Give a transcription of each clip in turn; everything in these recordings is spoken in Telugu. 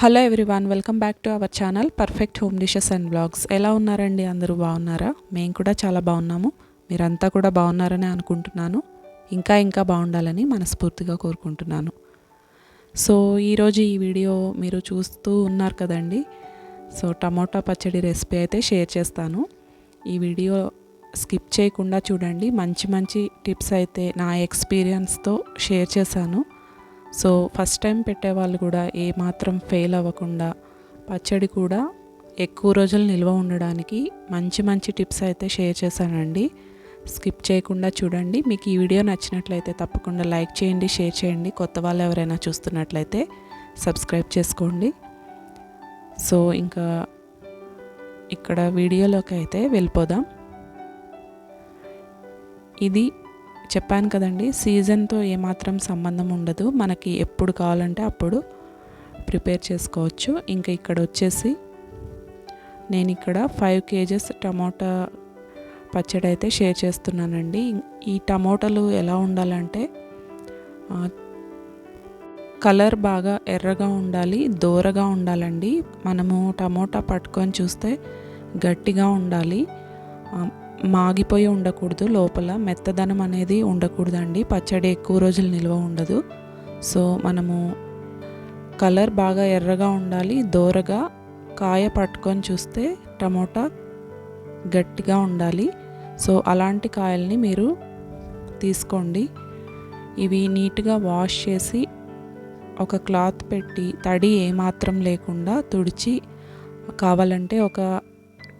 Hello everyone welcome back to our channel perfect home dishes and blogs ఎలా ఉన్నారండి? అందరూ బాగున్నారా? మేము కూడా చాలా బాగున్నాము. మీరంతా కూడా బాగున్నారని అనుకుంటున్నాను. ఇంకా ఇంకా బాగుండాలని మనస్ఫూర్తిగా కోరుకుంటున్నాను. సో ఈరోజు ఈ వీడియో మీరు చూస్తూ ఉన్నారు కదండి. సో టమోటా పచ్చడి రెసిపీ అయితే షేర్ చేస్తాను. ఈ వీడియో స్కిప్ చేయకుండా చూడండి. మంచి మంచి టిప్స్ అయితే నా ఎక్స్పీరియన్స్తో షేర్ చేశాను. సో ఫస్ట్ టైం పెట్టేవాళ్ళు కూడా ఏమాత్రం ఫెయిల్ అవ్వకుండా పచ్చడి కూడా ఎక్కువ రోజులు నిల్వ ఉండడానికి మంచి మంచి టిప్స్ అయితే షేర్ చేశానండి. స్కిప్ చేయకుండా చూడండి. మీకు ఈ వీడియో నచ్చినట్లయితే తప్పకుండా లైక్ చేయండి షేర్ చేయండి. కొత్త వాళ్ళు ఎవరైనా చూస్తున్నట్లయితే సబ్స్క్రైబ్ చేసుకోండి. సో ఇంకా ఇక్కడ వీడియోలోకి అయితే వెళ్ళిపోదాం. ఇది చెప్పాను కదండి సీజన్తో ఏమాత్రం సంబంధం ఉండదు. మనకి ఎప్పుడు కావాలంటే అప్పుడు ప్రిపేర్ చేసుకోవచ్చు. ఇంకా ఇక్కడ వచ్చేసి నేను ఇక్కడ ఫైవ్ కేజెస్ టమోటా పచ్చడి అయితే షేర్ చేస్తున్నానండి. ఈ టమోటాలు ఎలా ఉండాలంటే కలర్ బాగా ఎర్రగా ఉండాలి దూరగా ఉండాలండి. మనము టమోటా పట్టుకొని చూస్తే గట్టిగా ఉండాలి. మాగిపోయి ఉండకూడదు లోపల మెత్తదనం అనేది ఉండకూడదండి. పచ్చడి ఎక్కువ రోజులు నిల్వ ఉండదు. సో మనము కలర్ బాగా ఎర్రగా ఉండాలి. దోరగా కాయ పట్టుకొని చూస్తే టమోటా గట్టిగా ఉండాలి. సో అలాంటి కాయల్ని మీరు తీసుకోండి. ఇవి నీట్గా వాష్ చేసి ఒక క్లాత్ పెట్టి తడి ఏమాత్రం లేకుండా తుడిచి కావాలంటే ఒక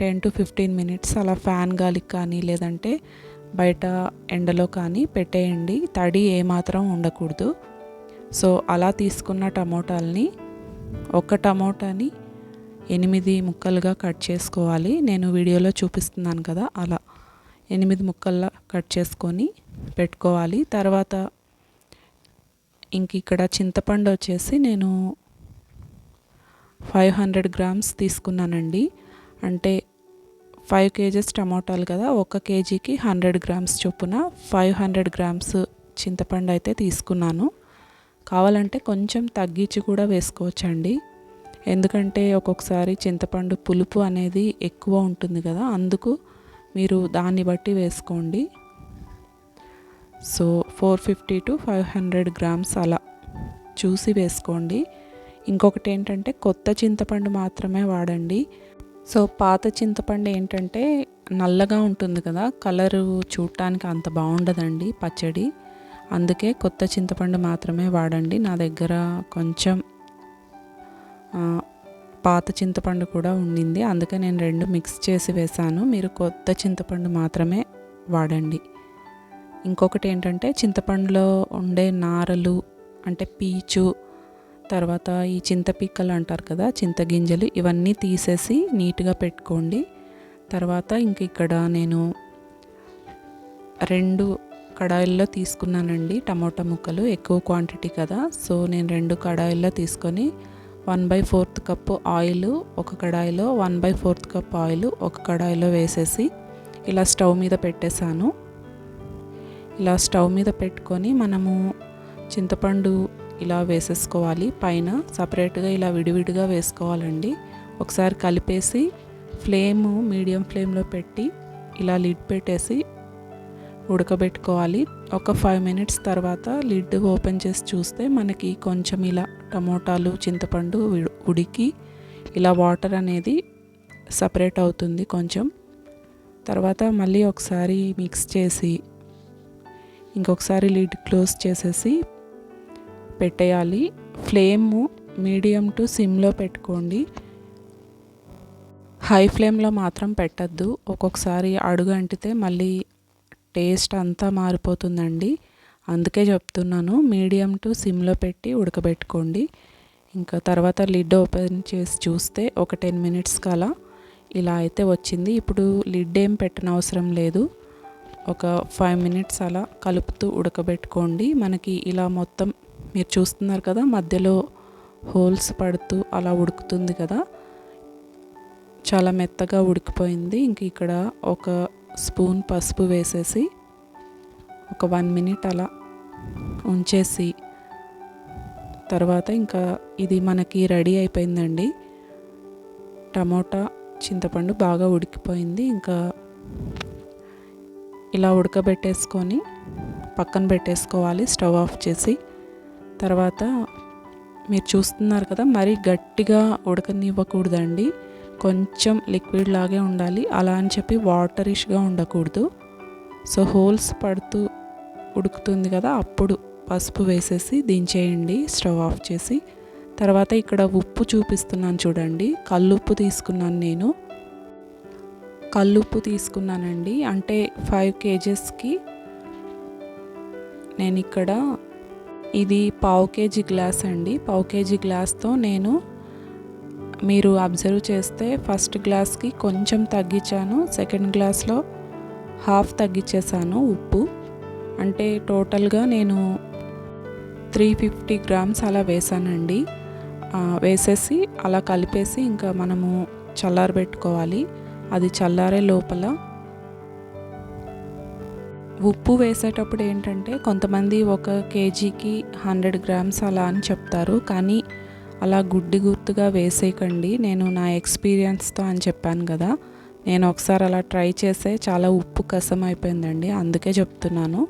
టెన్ టు ఫిఫ్టీన్ మినిట్స్ అలా ఫ్యాన్ గాలికి కానీ లేదంటే బయట ఎండలో కానీ పెట్టేయండి. తడి ఏమాత్రం ఉండకూడదు. సో అలా తీసుకున్న టమోటాలని ఒక టమోటాని ఎనిమిది ముక్కలుగా కట్ చేసుకోవాలి. నేను వీడియోలో చూపిస్తున్నాను కదా అలా ఎనిమిది ముక్కల్లా కట్ చేసుకొని పెట్టుకోవాలి. తర్వాత ఇంక ఇక్కడ చింతపండు వచ్చేసి నేను ఫైవ్ హండ్రెడ్ గ్రామ్స్ తీసుకున్నానండి. అంటే ఫైవ్ కేజెస్ టమాటాలు కదా ఒక కేజీకి హండ్రెడ్ గ్రామ్స్ చొప్పున ఫైవ్ హండ్రెడ్ గ్రామ్స్ చింతపండు అయితే తీసుకున్నాను. కావాలంటే కొంచెం తగ్గించి కూడా వేసుకోవచ్చండి. ఎందుకంటే ఒక్కొక్కసారి చింతపండు పులుపు అనేది ఎక్కువ ఉంటుంది కదా అందుకు మీరు దాన్ని బట్టి వేసుకోండి. So four fifty to five hundred grams అలా చూసి వేసుకోండి. ఇంకొకటి ఏంటంటే కొత్త చింతపండు మాత్రమే వాడండి. సో పాత చింతపండు ఏంటంటే నల్లగా ఉంటుంది కదా కలరు చూడటానికి అంత బాగుండదండి పచ్చడి. అందుకే కొత్త చింతపండు మాత్రమే వాడండి. నా దగ్గర కొంచెం పాత చింతపండు కూడా ఉండింది. అందుకే నేను రెండు మిక్స్ చేసి వేశాను. మీరు కొత్త చింతపండు మాత్రమే వాడండి. ఇంకొకటి ఏంటంటే చింతపండులో ఉండే నారలు అంటే పీచు తర్వాత ఈ చింతపిక్కలు అంటారు కదా చింతగింజలు ఇవన్నీ తీసేసి నీట్గా పెట్టుకోండి. తర్వాత ఇంక ఇక్కడ నేను రెండు కడాయిల్లో తీసుకున్నానండి టమోటా ముక్కలు ఎక్కువ క్వాంటిటీ కదా. సో నేను రెండు కడాయిల్లో తీసుకొని one by fourth cup oil ఒక కడాయిలో one by fourth cup oil ఒక కడాయిలో వేసేసి ఇలా స్టవ్ మీద పెట్టేశాను. ఇలా స్టవ్ మీద పెట్టుకొని మనము చింతపండు ఇలా వేసేసుకోవాలి. పైన సపరేట్గా ఇలా విడివిడిగా వేసుకోవాలండి. ఒకసారి కలిపేసి ఫ్లేమ్ మీడియం ఫ్లేమ్లో పెట్టి ఇలా లిడ్ పెట్టేసి ఉడకబెట్టుకోవాలి. ఒక ఫైవ్ మినిట్స్ తర్వాత లిడ్ ఓపెన్ చేసి చూస్తే మనకి కొంచెం ఇలా టమోటాలు చింతపండు ఉడికి ఇలా వాటర్ అనేది సపరేట్ అవుతుంది కొంచెం. తర్వాత మళ్ళీ ఒకసారి మిక్స్ చేసి ఇంకొకసారి లిడ్ క్లోజ్ చేసేసి పెట్టేయాలి. ఫ్లేమ్ మీడియం టు సిమ్లో పెట్టుకోండి. హై ఫ్లేమ్లో మాత్రం పెట్టద్దు. ఒక్కొక్కసారి అడుగు అంటితే మళ్ళీ టేస్ట్ అంతా మారిపోతుందండి. అందుకే చెప్తున్నాను మీడియం టు సిమ్లో పెట్టి ఉడకబెట్టుకోండి. ఇంకా తర్వాత లిడ్ ఓపెన్ చేసి చూస్తే ఒక టెన్ మినిట్స్ అలా ఇలా అయితే వచ్చింది. ఇప్పుడు లిడ్ ఏం పెట్టనవసరం లేదు. ఒక ఫైవ్ మినిట్స్ అలా కలుపుతూ ఉడకబెట్టుకోండి. మనకి ఇలా మొత్తం మీరు చూస్తున్నారు కదా మధ్యలో హోల్స్ పడుతూ అలా ఉడుకుతుంది కదా. చాలా మెత్తగా ఉడికిపోయింది. ఇంక ఇక్కడ ఒక స్పూన్ పసుపు వేసేసి ఒక వన్ మినిట్ అలా ఉంచేసి తర్వాత ఇంకా ఇది మనకి రెడీ అయిపోయిందండి. టమోటా చింతపండు బాగా ఉడికిపోయింది. ఇంకా ఇలా ఉడకబెట్టేసుకొని పక్కన పెట్టేసుకోవాలి స్టవ్ ఆఫ్ చేసి. తర్వాత మీరు చూస్తున్నారు కదా మరీ గట్టిగా ఉడకనివ్వకూడదండి. కొంచెం లిక్విడ్ లాగే ఉండాలి. అలా అని చెప్పి వాటరిష్గా ఉండకూడదు. సో హోల్స్ పడుతూ ఉడుకుతుంది కదా అప్పుడు పసుపు వేసేసి దించేయండి స్టవ్ ఆఫ్ చేసి. తర్వాత ఇక్కడ ఉప్పు చూపిస్తున్నాను చూడండి. కల్లుప్పు తీసుకున్నాను నేను. కల్లుప్పు తీసుకున్నానండి. అంటే ఫైవ్ కేజెస్కి నేను ఇక్కడ ఇది పావు కేజీ గ్లాస్ అండి. పావు కేజీ గ్లాస్తో నేను మీరు అబ్జర్వ్ చేస్తే ఫస్ట్ గ్లాస్కి కొంచెం తగ్గించాను. సెకండ్ గ్లాస్లో హాఫ్ తగ్గించేసాను ఉప్పు. అంటే టోటల్గా నేను త్రీ ఫిఫ్టీ గ్రామ్స్ అలా వేసానండి వేసేసి అలా కలిపేసి ఇంకా మనము చల్లారబెట్టుకోవాలి. అది చల్లారే లోపల ఉప్పు వేసేటప్పుడు ఏంటంటే కొంతమంది ఒక కేజీకి హండ్రెడ్ గ్రామ్స్ అలా అని చెప్తారు. కానీ అలా గుడ్డి గుర్తుగా వేసేయకండి. నేను నా ఎక్స్పీరియన్స్తో అని చెప్పాను కదా. నేను ఒకసారి అలా ట్రై చేస్తే చాలా ఉప్పు కసం అయిపోయిందండి. అందుకే చెప్తున్నాను.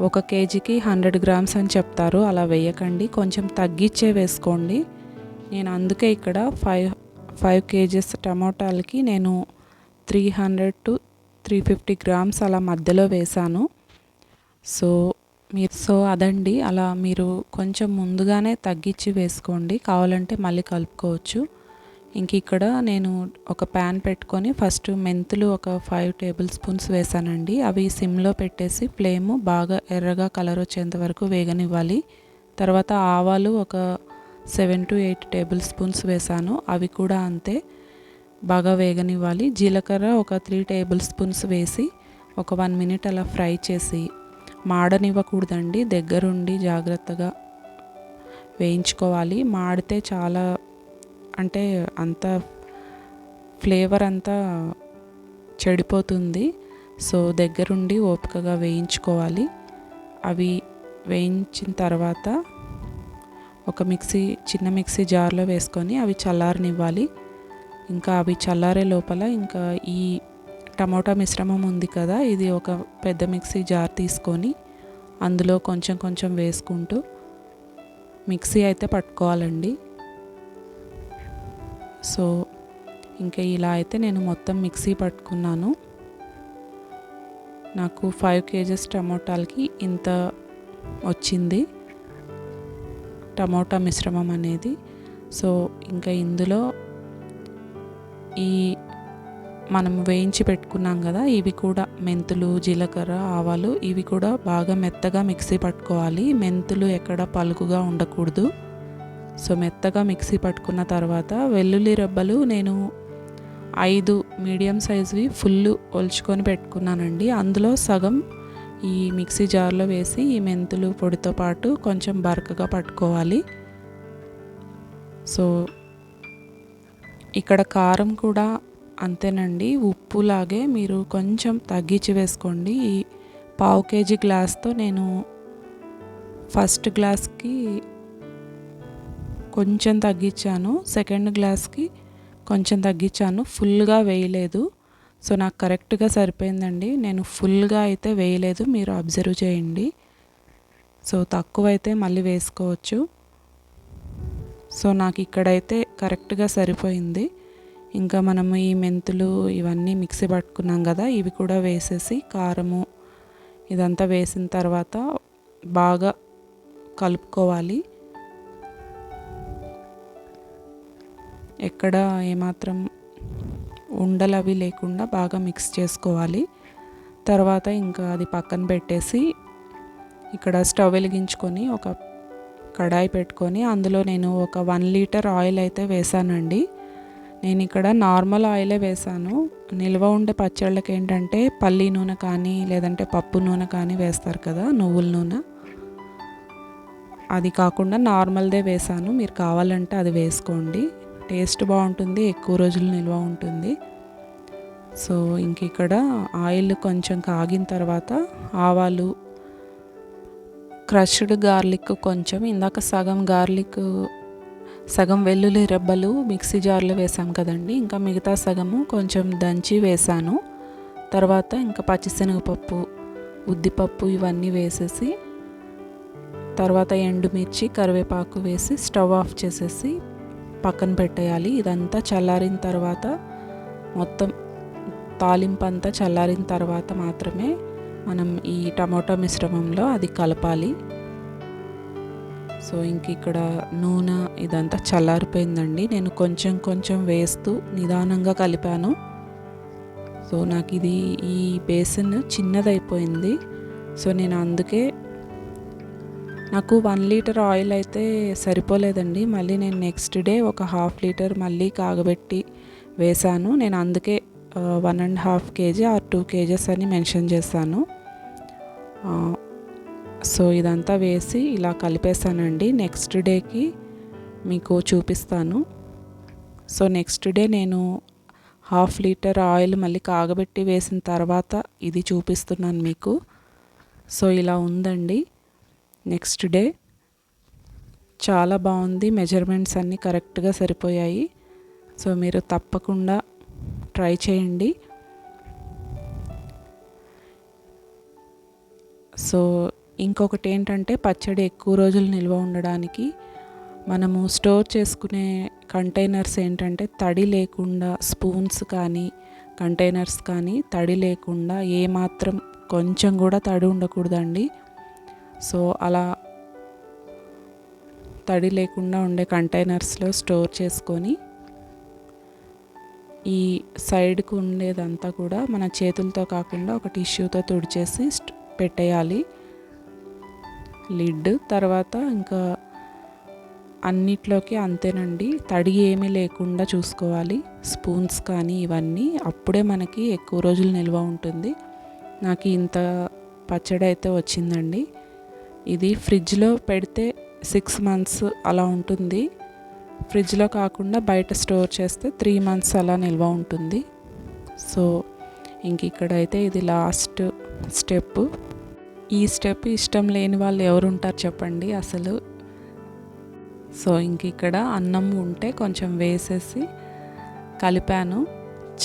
ఒక కేజీకి హండ్రెడ్ గ్రామ్స్ అని చెప్తారు. అలా వేయకండి. కొంచెం తగ్గించే వేసుకోండి. నేను అందుకే ఇక్కడ ఫైవ్ ఫైవ్ కేజీస్ టమోటాలకి నేను three hundred to three fifty grams అలా మధ్యలో వేసాను సో మీరు సో అదండి. అలా మీరు కొంచెం ముందుగానే తగ్గించి వేసుకోండి. కావాలంటే మళ్ళీ కలుపుకోవచ్చు. ఇంక ఇక్కడ నేను ఒక ప్యాన్ పెట్టుకొని ఫస్ట్ మెంతులు ఒక ఫైవ్ టేబుల్ స్పూన్స్ వేసానండి అవి సిమ్లో పెట్టేసి ఫ్లేమ్ బాగా ఎర్రగా కలర్ వచ్చేంత వరకు వేగనివ్వాలి. తర్వాత ఆవాలు ఒక seven to eight tablespoons వేసాను అవి కూడా అంతే. బాగా వేగనివ్వాలి. జీలకర్ర ఒక త్రీ టేబుల్ స్పూన్స్ వేసి ఒక వన్ మినిట్ అలా ఫ్రై చేసి మాడనివ్వకూడదండి. దగ్గరుండి జాగ్రత్తగా వేయించుకోవాలి. మాడితే చాలా అంటే అంత ఫ్లేవర్ అంతా చెడిపోతుంది. సో దగ్గరుండి ఓపికగా వేయించుకోవాలి. అవి వేయించిన తర్వాత ఒక మిక్సీ చిన్న మిక్సీ జార్లో వేసుకొని అవి చల్లారనివ్వాలి. ఇంకా అవి చల్లారే లోపల ఇంకా ఈ టమోటా మిశ్రమం ఉంది కదా ఇది ఒక పెద్ద మిక్సీ జార్ తీసుకొని అందులో కొంచెం కొంచెం వేసుకుంటూ మిక్సీ అయితే పట్టుకోవాలండి. సో ఇంకా ఇలా అయితే నేను మొత్తం మిక్సీ పట్టుకున్నాను. నాకు ఫైవ్ కేజెస్ టమోటాలకి ఇంత వచ్చింది టమోటా మిశ్రమం అనేది. సో ఇంకా ఇందులో ఈ మనం వేయించి పెట్టుకున్నాం కదా ఇవి కూడా మెంతులు జీలకర్ర ఆవాలు ఇవి కూడా బాగా మెత్తగా మిక్సీ పట్టుకోవాలి. మెంతులు ఎక్కడ పలుకుగా ఉండకూడదు. సో మెత్తగా మిక్సీ పట్టుకున్న తర్వాత వెల్లుల్లి రెబ్బలు నేను ఐదు మీడియం సైజువి ఫుల్ ఒలుచుకొని పెట్టుకున్నానండి. అందులో సగం ఈ మిక్సీ జార్లో వేసి ఈ మెంతులు పొడితో పాటు కొంచెం బరకగా పట్టుకోవాలి. సో ఇక్కడ కారం కూడా అంతేనండి. ఉప్పులాగే మీరు కొంచెం తగ్గించి వేసుకోండి. ఈ పావు కేజీ గ్లాస్తో నేను ఫస్ట్ గ్లాస్కి కొంచెం తగ్గించాను. సెకండ్ గ్లాస్కి కొంచెం తగ్గించాను. ఫుల్గా వేయలేదు. సో నాకు కరెక్ట్గా సరిపోయిందండి. నేను ఫుల్గా అయితే వేయలేదు. మీరు అబ్జర్వ్ చేయండి. సో తక్కువైతే మళ్ళీ వేసుకోవచ్చు. సో నాకు ఇక్కడైతే కరెక్ట్గా సరిపోయింది. ఇంకా మనము ఈ మెంతులు ఇవన్నీ మిక్సీ పట్టుకున్నాం కదా ఇవి కూడా వేసేసి కారము ఇదంతా వేసిన తర్వాత బాగా కలుపుకోవాలి. ఎక్కడ ఏమాత్రం ఉండలు అవి లేకుండా బాగా మిక్స్ చేసుకోవాలి. తర్వాత ఇంకా అది పక్కన పెట్టేసి ఇక్కడ స్టవ్ వెలిగించుకొని ఒక కడాయి పెట్టుకొని అందులో నేను ఒక వన్ లీటర్ ఆయిల్ అయితే వేసానండి. నేను ఇక్కడ నార్మల్ ఆయిలే వేసాను. నిల్వ ఉండే పచ్చళ్ళకి ఏంటంటే పల్లి నూనె కానీ లేదంటే పప్పు నూనె కానీ వేస్తారు కదా నువ్వుల నూనె. అది కాకుండా నార్మల్దే వేసాను. మీరు కావాలంటే అది వేసుకోండి. టేస్ట్ బాగుంటుంది ఎక్కువ రోజులు నిల్వ ఉంటుంది. సో ఇంక ఇక్కడ ఆయిల్ కొంచెం కాగిన తర్వాత ఆవాలు క్రష్డ్ గార్లిక్ కొంచెం. ఇందాక సగం గార్లిక్ సగం వెల్లుల్లి రెబ్బలు మిక్సీ జార్లో వేసాం కదండి. ఇంకా మిగతా సగము కొంచెం దంచి వేసాను. తర్వాత ఇంకా పచ్చిశనగపప్పు ఉద్దిపప్పు ఇవన్నీ వేసేసి తర్వాత ఎండుమిర్చి కరివేపాకు వేసి స్టవ్ ఆఫ్ చేసేసి పక్కన పెట్టేయాలి. ఇదంతా చల్లారిన తర్వాత మొత్తం తాలింపు అంతా చల్లారిన తర్వాత మాత్రమే మనం ఈ టమాటా మిశ్రమంలో అది కలపాలి. సో ఇంక ఇక్కడ నూనె ఇదంతా చల్లారిపోయిందండి. నేను కొంచెం కొంచెం వేస్తూ నిదానంగా కలిపాను. సో నాకు ఇది ఈ బేసిన్ చిన్నదైపోయింది. సో నేను అందుకే నాకు వన్ లీటర్ ఆయిల్ అయితే సరిపోలేదండి. మళ్ళీ నేను నెక్స్ట్ డే ఒక హాఫ్ లీటర్ మళ్ళీ కాగబెట్టి వేశాను. నేను అందుకే one and half KG or two KGs అని మెన్షన్ చేశాను. సో ఇదంతా వేసి ఇలా కలిపేశానండి. నెక్స్ట్ డేకి మీకు చూపిస్తాను. సో నెక్స్ట్ డే నేను హాఫ్ లీటర్ ఆయిల్ మళ్ళీ కాగబెట్టి వేసిన తర్వాత ఇది చూపిస్తున్నాను మీకు. సో ఇలా ఉందండి. నెక్స్ట్ డే చాలా బాగుంది. మెజర్మెంట్స్ అన్నీ కరెక్ట్గా సరిపోయాయి. సో మీరు తప్పకుండా ట్రై చేయండి. సో ఇంకొకటి ఏంటంటే పచ్చడి ఎక్కువ రోజులు నిల్వ ఉండడానికి మనము స్టోర్ చేసుకునే కంటైనర్స్ ఏంటంటే తడి లేకుండా స్పూన్స్ కానీ కంటైనర్స్ కానీ తడి లేకుండా ఏమాత్రం కొంచెం కూడా తడి ఉండకూడదండి. సో అలా తడి లేకుండా ఉండే కంటైనర్స్లో స్టోర్ చేసుకొని ఈ సైడ్కు ఉండేదంతా కూడా మన చేతులతో కాకుండా ఒక టిష్యూతో తుడిచేసి పెట్టేయాలి. లిడ్ తర్వాత ఇంకా అన్నిట్లోకి అంతేనండి. తడి ఏమీ లేకుండా చూసుకోవాలి. స్పూన్స్ కానీ ఇవన్నీ అప్పుడే మనకి ఎక్కువ రోజులు నిల్వ ఉంటుంది. నాకు ఇంత పచ్చడి అయితే వచ్చిందండి. ఇది ఫ్రిడ్జ్లో పెడితే సిక్స్ మంత్స్ అలా ఉంటుంది. ఫ్రిడ్జ్లో కాకుండా బయట స్టోర్ చేస్తే త్రీ మంత్స్ అలా నిల్వ ఉంటుంది. సో ఇంక ఇక్కడైతే ఇది లాస్ట్ స్టెప్ ఈ స్టెప్ ఇష్టం లేని వాళ్ళు ఎవరు ఉంటారు చెప్పండి అసలు. సో ఇంక ఇక్కడ అన్నం ఉంటే కొంచెం వేసేసి కలిపాను.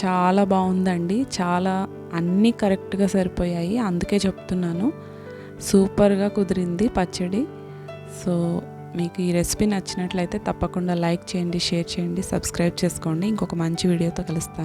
చాలా బాగుందండి. చాలా అన్నీ కరెక్ట్గా సరిపోయాయి. అందుకే చెప్తున్నాను. సూపర్గా కుదిరింది పచ్చడి. సో మీకు ఈ రెసిపీ నచ్చినట్లయితే తప్పకుండా లైక్ చేయండి షేర్ చేయండి సబ్స్క్రైబ్ చేసుకోండి. ఇంకొక మంచి వీడియోతో కలుస్తాను.